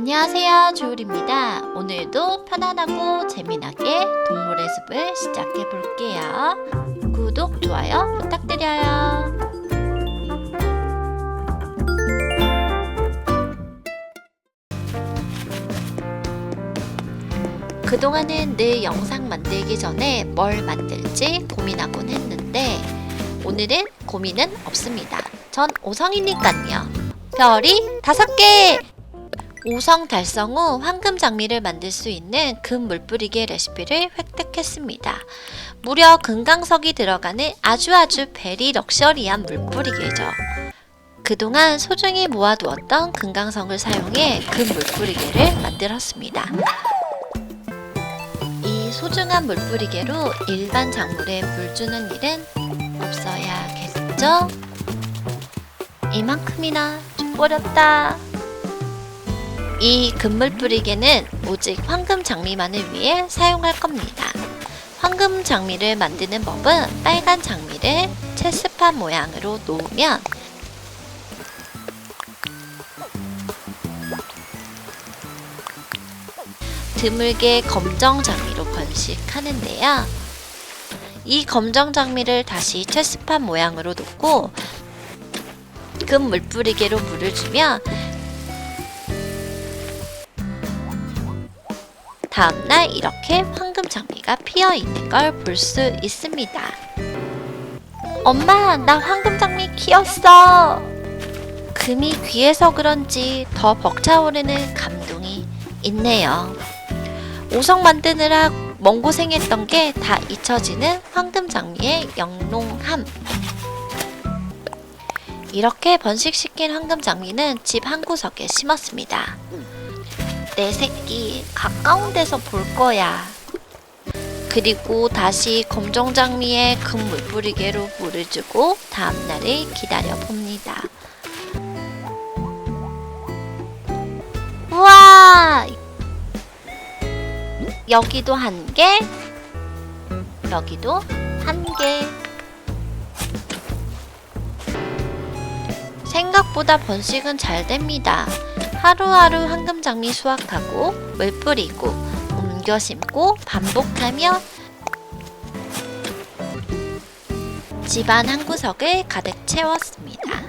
안녕하세요 조울입니다. 오늘도 편안하고 재미나게 동물의 숲을 시작해 볼게요. 구독 좋아요 부탁드려요. 그동안은 늘 영상 만들기 전에 뭘 만들지 고민하곤 했는데 오늘은 고민은 없습니다. 전 오성이니깐요. 별이 다섯 개 5성 달성 후 황금 장미를 만들 수 있는 금 물뿌리개 레시피를 획득했습니다. 무려 금강석이 들어가는 아주 아주 베리 럭셔리한 물뿌리개죠. 그동안 소중히 모아두었던 금강석을 사용해 금 물뿌리개를 만들었습니다. 이 소중한 물뿌리개로 일반 작물에 물 주는 일은 없어야겠죠? 이만큼이나 줘버렸다. 이 금물 뿌리개는 오직 황금 장미만을 위해 사용할 겁니다. 황금 장미를 만드는 법은 빨간 장미를 채스판 모양으로 놓으면 드물게 검정 장미로 번식하는데요. 이 검정 장미를 다시 채스판 모양으로 놓고 금 물뿌리개로 물을 주면 다음날 이렇게 황금 장미가 피어 있는 걸 볼 수 있습니다. 엄마, 나 황금 장미 키웠어. 금이 귀해서 그런지 더 벅차오르는 감동이 있네요. 오성 만드느라 먼 고생했던 게 다 잊혀지는 황금 장미의 영롱함. 이렇게 번식시킨 황금 장미는 집 한 구석에 심었습니다. 내 새끼 가까운 데서 볼 거야. 그리고 다시 검정장미에 금물 뿌리개로 물을 주고 다음날을 기다려 봅니다. 우와! 여기도 한 개, 여기도 한 개. 생각보다 번식은 잘 됩니다. 하루하루 황금장미 수확하고 물 뿌리고 옮겨 심고 반복하며 집안 한 구석을 가득 채웠습니다.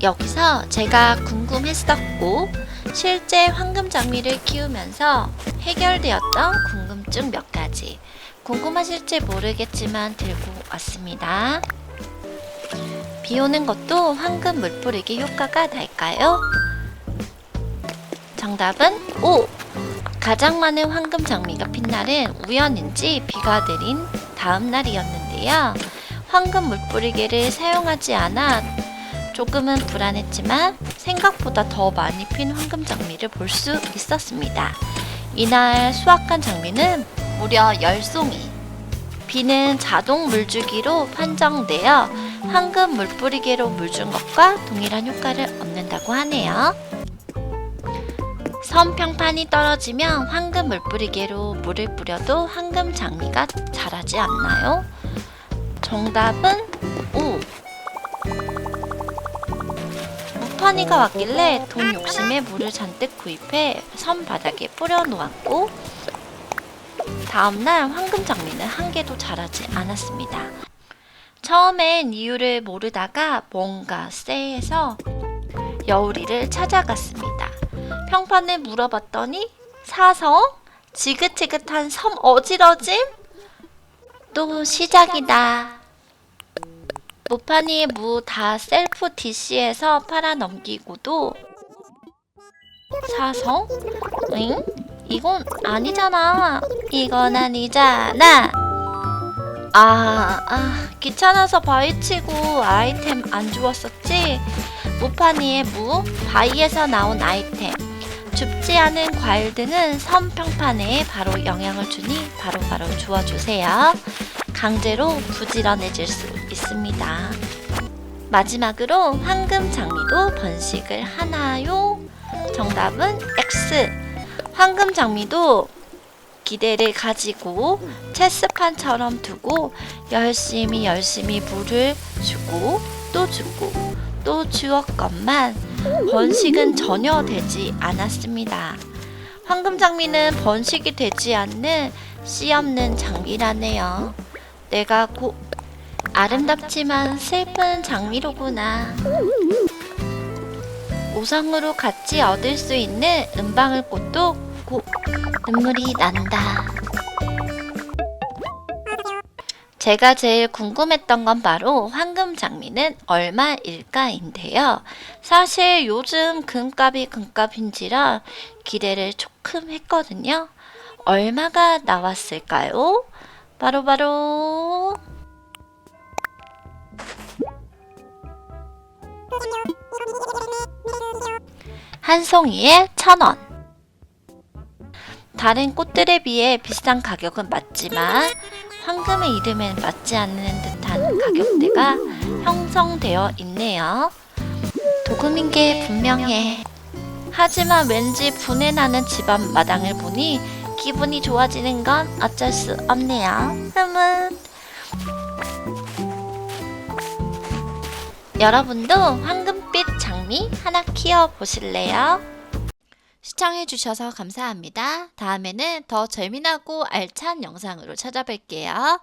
여기서 제가 궁금했었고 실제 황금장미를 키우면서 해결되었던 궁금증 몇 가지 궁금하실지 모르겠지만 들고 왔습니다. 비 오는 것도 황금 물 뿌리기 효과가 날까요? 정답은 O! 가장 많은 황금 장미가 핀 날은 우연인지 비가 내린 다음 날이었는데요. 황금 물 뿌리개를 사용하지 않아 조금은 불안했지만 생각보다 더 많이 핀 황금 장미를 볼 수 있었습니다. 이날 수확한 장미는 무려 10송이. 비는 자동 물주기로 판정되어 황금 물뿌리개로 물 준 것과 동일한 효과를 얻는다고 하네요. 섬 평판이 떨어지면 황금 물뿌리개로 물을 뿌려도 황금 장미가 자라지 않나요? 정답은 O. 무파니가 왔길래 돈 욕심에 물을 잔뜩 구입해 섬 바닥에 뿌려 놓았고 다음날 황금 장미는 한 개도 자라지 않았습니다. 처음엔 이유를 모르다가 뭔가 쎄해서 여우리를 찾아갔습니다. 평판을 물어봤더니 사성? 지긋지긋한 섬 어지러짐? 또 시작이다. 모파니의 무다 셀프 DC에서 팔아 넘기고도 사성? 응? 이건 아니잖아. 이건 아니잖아. 아, 아, 귀찮아서 바위 치고 아이템 안 주웠었지? 무파니의 무, 바위에서 나온 아이템, 줍지 않은 과일 등은 섬 평판에 바로 영향을 주니 바로바로 주워주세요. 강제로 부지런해질 수 있습니다. 마지막으로 황금 장미도 번식을 하나요? 정답은 X. 황금 장미도 기대를 가지고 체스판처럼 두고 열심히 열심히 물을 주고 또 주고 또 주었건만 번식은 전혀 되지 않았습니다. 황금 장미는 번식이 되지 않는 씨 없는 장미라네요. 내가 고 아름답지만 슬픈 장미로구나. 우상으로 같이 얻을 수 있는 은방울 꽃도 고 눈물이 난다. 제가 제일 궁금했던 건 바로 황금 장미는 얼마일까인데요. 사실 요즘 금값이 금값인지라 기대를 조금 했거든요. 얼마가 나왔을까요? 바로 바로 한 송이에 천 원. 다른 꽃들에 비해 비싼 가격은 맞지만 황금의 이름엔 맞지 않는 듯한 가격대가 형성되어 있네요. 도금인 게 분명해. 하지만 왠지 분해 나는 집안 마당을 보니 기분이 좋아지는 건 어쩔 수 없네요. 흠은 여러분도 황금빛 장미 하나 키워 보실래요? 시청해주셔서 감사합니다. 다음에는 더 재미나고 알찬 영상으로 찾아뵐게요.